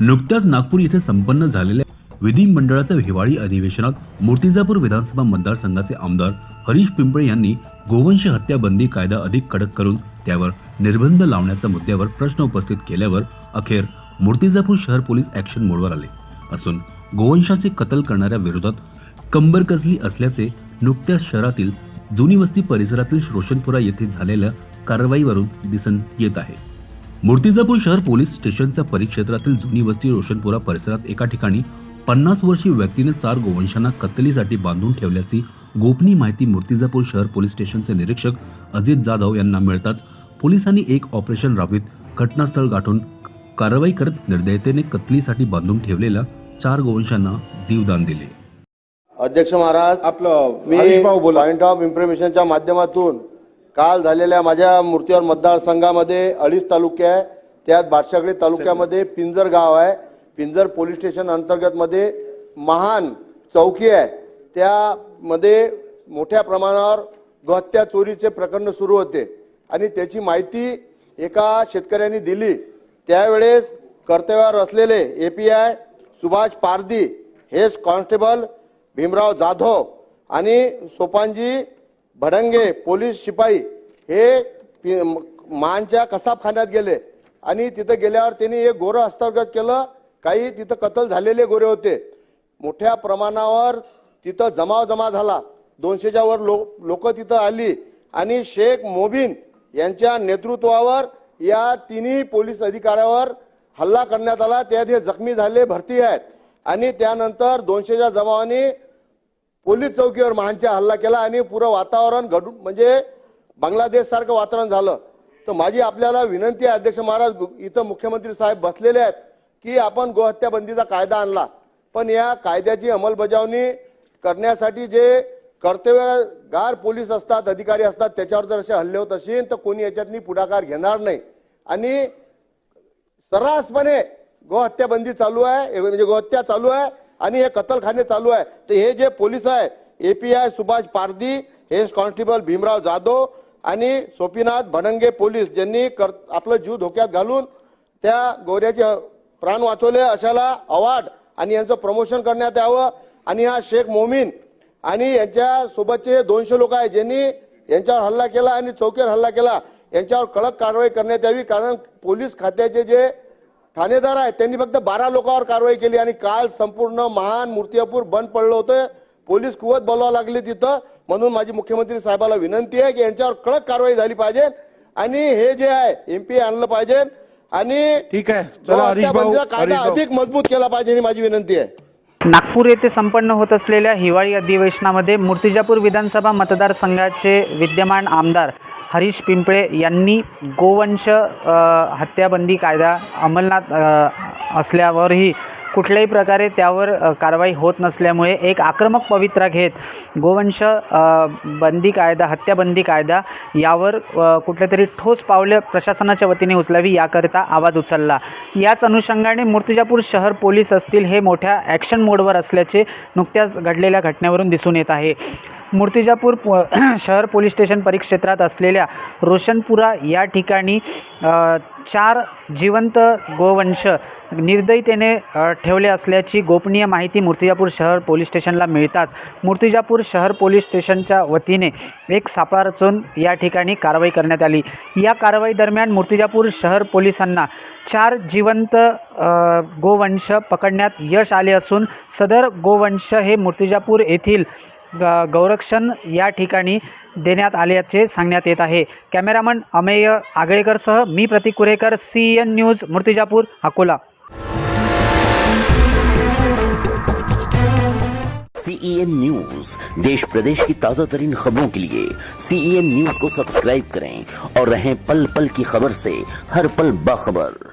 नुकत्याच नागपूर येथे संपन्न झालेल्या विधिमंडळाच्या हिवाळी अधिवेशनात मूर्तिजापूर विधानसभा मतदारसंघाचे आमदार हरीश पिंपळे यांनी गोवंश हत्या बंदी कायदा अधिक कडक करून त्यावर निर्बंध लावण्याच्या मुद्द्यावर प्रश्न उपस्थित केल्यावर अखेर मूर्तिजापूर शहर पोलीस ॲक्शन मोडवर आले. असून गोवंशाचे कत्ल करणाऱ्या विरोधात कंबर कसली असल्याचे नुकत्याच शहरातील जुनी वस्ती परिसरातील रोशनपुरा येथे झालेल्या कारवाईवरून दिसून येत आहे. मूर्तिजापूर शहर पोलीस स्टेशनच्या परिक्षेत्रातील जुनी वस्ती रोशनपुरा परिसरात एका ठिकाणी पन्नास वर्षीय व्यक्तीने चार गोवंशांना कत्तलीसाठी बांधून ठेवल्याची गोपनीय माहिती मूर्तिजापूर शहर पोलीस स्टेशनचे निरीक्षक अजित जाधव यांना मिळताच पोलिसांनी एक ऑपरेशन राबवित घटनास्थळ गाठून कारवाई करत निर्दयतेने कत्तलीसाठी बांधून ठेवलेल्या चार गोवंशांना जीवदान दिले. अध्यक्ष महाराज आपलं पॉइंट ऑफ इन्फॉर्मेशनच्या माध्यमातून काल झालेल्या माझ्या मूर्तीवर मतदारसंघामध्ये अडीच तालुके आहे. त्यात बादशागडी तालुक्यामध्ये पिंजर गाव आहे. पिंजर पोलीस स्टेशन अंतर्गत मध्ये महान चौकी आहे. त्यामध्ये मोठ्या प्रमाणावर गहत्या चोरीचे प्रकरण सुरू होते. आणि त्याची माहिती एका शेतकऱ्यांनी दिली. त्यावेळेस कर्तव्यावर असलेले एपीआय सुभाष पारदी हेच कॉन्स्टेबल भीमराव जाधव आणि सोपानजी भडंगे पोलीस शिपाई हे मानच्या कसाबखान्यात गेले. आणि तिथं गेल्यावर त्यांनी एक गोरं हस्तगत केलं. काही तिथं कत्तल झालेले गोरे होते. मोठ्या प्रमाणावर तिथं जमाव जमा झाला. दोनशेच्या वर लोक तिथं आली. आणि शेख मोबिन यांच्या नेतृत्वावर या तिन्ही पोलीस अधिकाऱ्यावर हल्ला करण्यात आला. त्यात हे जखमी झाले भरती आहेत. आणि त्यानंतर दोनशेच्या जमावाने पोलीस चौकीवर महानच्या हल्ला केला आणि पुरं वातावरण घडून म्हणजे बांगलादेश सारखं वातावरण झालं. तर माझी आपल्याला विनंती आहे अध्यक्ष महाराज इथं मुख्यमंत्री साहेब बसलेले आहेत की आपण गोहत्या बंदीचा कायदा आणला. पण या कायद्याची अंमलबजावणी करण्यासाठी जे कर्तव्यगार पोलीस असतात अधिकारी असतात त्याच्यावर जर असे हल्ले होत असेल तर कोणी याच्यातनी पुढाकार घेणार नाही. आणि सर्रासपणे गोहत्या बंदी चालू आहे म्हणजे गोहत्या चालू आहे आणि हे कत्तलखाने चालू आहे. तर हे जे पोलीस आहे एपीआय सुभाष पारदी हे कॉन्स्टेबल भीमराव जाधव आणि सोपीनाथ भडंगे पोलीस ज्यांनी कर आपलं जीव धोक्यात घालून त्या गोऱ्याचे प्राण वाचवले. अशाला अवार्ड आणि यांचं प्रमोशन करण्यात यावं. आणि हा शेख मोमीन आणि यांच्या सोबतचे दोनशे लोक आहेत ज्यांनी यांच्यावर हल्ला केला आणि चौकीवर हल्ला केला. यांच्यावर कडक कारवाई करण्यात यावी. कारण पोलीस खात्याचे जे ठाणेदार आहेत. त्यांनी फक्त बारा लोकांवर कारवाई केली आणि काल संपूर्ण महान मूर्तिजापूर बंद पडलं होतं. पोलीस कुवत बोलावं लागले तिथं. म्हणून माझी मुख्यमंत्री साहेबाला विनंती आहे की यांच्यावर कडक कारवाई झाली पाहिजे आणि हे जे आहे एमपी आणलं पाहिजे आणि ठीक आहे. कायदा अधिक मजबूत केला पाहिजे ही माझी विनंती आहे. नागपूर येथे संपन्न होत असलेल्या हिवाळी अधिवेशनामध्ये मूर्तिजापूर विधानसभा मतदारसंघाचे विद्यमान आमदार हरीश पिंपळे यांनी गोवंश हत्याबंदी कायदा अंमलनात असल्यावरही कुठल्याही प्रकारे त्यावर कारवाई होत नसल्यामुळे एक आक्रमक पवित्रा घेत गोवंश बंदी कायदा हत्याबंदी कायदा यावर अ, कुठल्या तरी ठोस पावले प्रशासनाच्या वतीने उचलावी याकरिता आवाज उचलला. याच अनुषंगाने मूर्तिजापूर शहर पोलीस असतील हे मोठ्या ॲक्शन मोडवर असल्याचे नुकत्याच घडलेल्या घटनेवरून दिसून येत आहे. मूर्तिजापूर प शहर पोलीस स्टेशन परिक्षेत्रात असलेल्या रोशनपुरा या ठिकाणी चार जिवंत गोवंश निर्दयीतेने ठेवले असल्याची गोपनीय माहिती मूर्तिजापूर शहर पोलीस स्टेशनला मिळताच मूर्तिजापूर शहर पोलीस स्टेशनच्या वतीने एक सापळा रचून या ठिकाणी कारवाई करण्यात आली. या कारवाई दरम्यान मूर्तिजापूर शहर पोलिसांना चार जिवंत गोवंश पकडण्यात यश आले असून सदर गोवंश हे मूर्तिजापूर येथील ग- गौरक्षण या ठिकाणी देण्यात आल्याचे सांगण्यात येत अमेय मी Pratik Kurekar C N news Murtijapur, Akola. CEN news देश प्रदेश की ताज़ा तरीन खबरों के लिए सीईएन न्यूज़ को सब्सक्राइब करें और रहें पल पल की खबर से हर पल बाखबर।